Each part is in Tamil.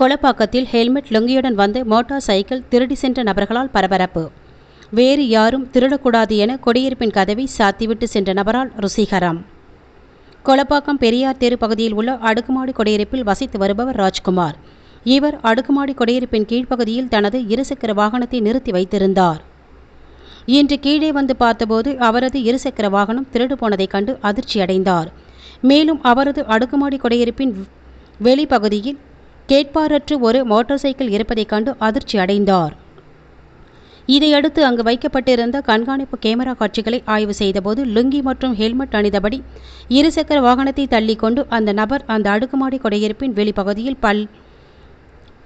கொலப்பாக்கத்தில் ஹெல்மெட் லுங்கியுடன் வந்து மோட்டார் சைக்கிள் திருடி சென்ற நபர்களால் பரபரப்பு. வேறு யாரும் திருடக்கூடாது என கொடியிருப்பின் கதவை சாத்திவிட்டு சென்ற நபரால் ருசிகரம். கொலப்பாக்கம் பெரியார் தெரு பகுதியில் உள்ள அடுக்குமாடி குடியிருப்பில் வசித்து வருபவர் ராஜ்குமார். இவர் அடுக்குமாடி குடியிருப்பின் கீழ்ப்பகுதியில் தனது இருசக்கர வாகனத்தை நிறுத்தி வைத்திருந்தார். இன்று கீழே வந்து பார்த்தபோது அவரது இருசக்கர வாகனம் திருடு போனதைக் கண்டு அதிர்ச்சியடைந்தார். மேலும் அவரது அடுக்குமாடி குடியிருப்பின் வெளிப்பகுதியில் கேட்பாரற்று ஒரு மோட்டார் சைக்கிள் இருப்பதைக் கண்டு அதிர்ச்சி அடைந்தார். இதையடுத்து அங்கு வைக்கப்பட்டிருந்த கண்காணிப்பு கேமரா காட்சிகளை ஆய்வு செய்தபோது லுங்கி மற்றும் ஹெல்மெட் அணிந்தபடி இருசக்கர வாகனத்தை தள்ளிக்கொண்டு அந்த நபர் அந்த அடுக்குமாடி குடியிருப்பின் வெளிப்பகுதியில் பல்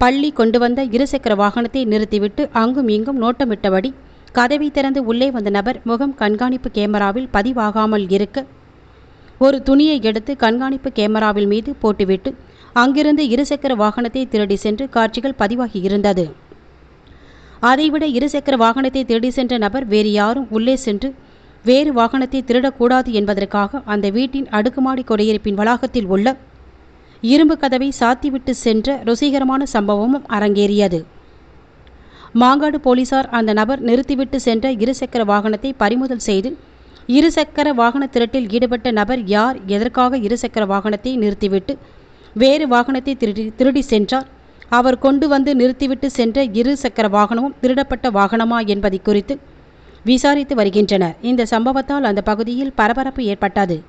பள்ளி கொண்டு வந்த இருசக்கர வாகனத்தை நிறுத்திவிட்டு அங்கும் இங்கும் நோட்டமிட்டபடி கதவை திறந்து உள்ளே வந்த நபர் முகம் கண்காணிப்பு கேமராவில் பதிவாகாமல் இருக்க ஒரு துணியை எடுத்து கண்காணிப்பு கேமராவில் மீது போட்டுவிட்டு அங்கிருந்து இருசக்கர வாகனத்தை திருடி சென்று காட்சிகள் பதிவாகி இருந்தது. அதைவிட இருசக்கர வாகனத்தை திருடி சென்ற நபர் வேறு யாரும் உள்ளே சென்று வேறு வாகனத்தை திருடக்கூடாது என்பதற்காக அந்த வீட்டின் அடுக்குமாடி குடியிருப்பின் வளாகத்தில் உள்ள இரும்பு கதவை சாத்திவிட்டு சென்ற ருசிகரமான சம்பவமும் அரங்கேறியது. மாங்காடு போலீசார் அந்த நபர் நிறுத்திவிட்டு சென்ற இருசக்கர வாகனத்தை பறிமுதல் செய்து இருசக்கர வாகன திருட்டில் ஈடுபட்ட நபர் யார் எதற்காக இருசக்கர வாகனத்தை நிறுத்திவிட்டு வேறு வாகனத்தை திருடி திருடி சென்றார். அவர் கொண்டு வந்து நிறுத்திவிட்டு சென்ற இரு சக்கர வாகனமும் திருடப்பட்ட வாகனமா என்பதை குறித்து விசாரித்து வருகின்றனர். இந்த சம்பவத்தால் அந்த பகுதியில் பரபரப்பு ஏற்பட்டது.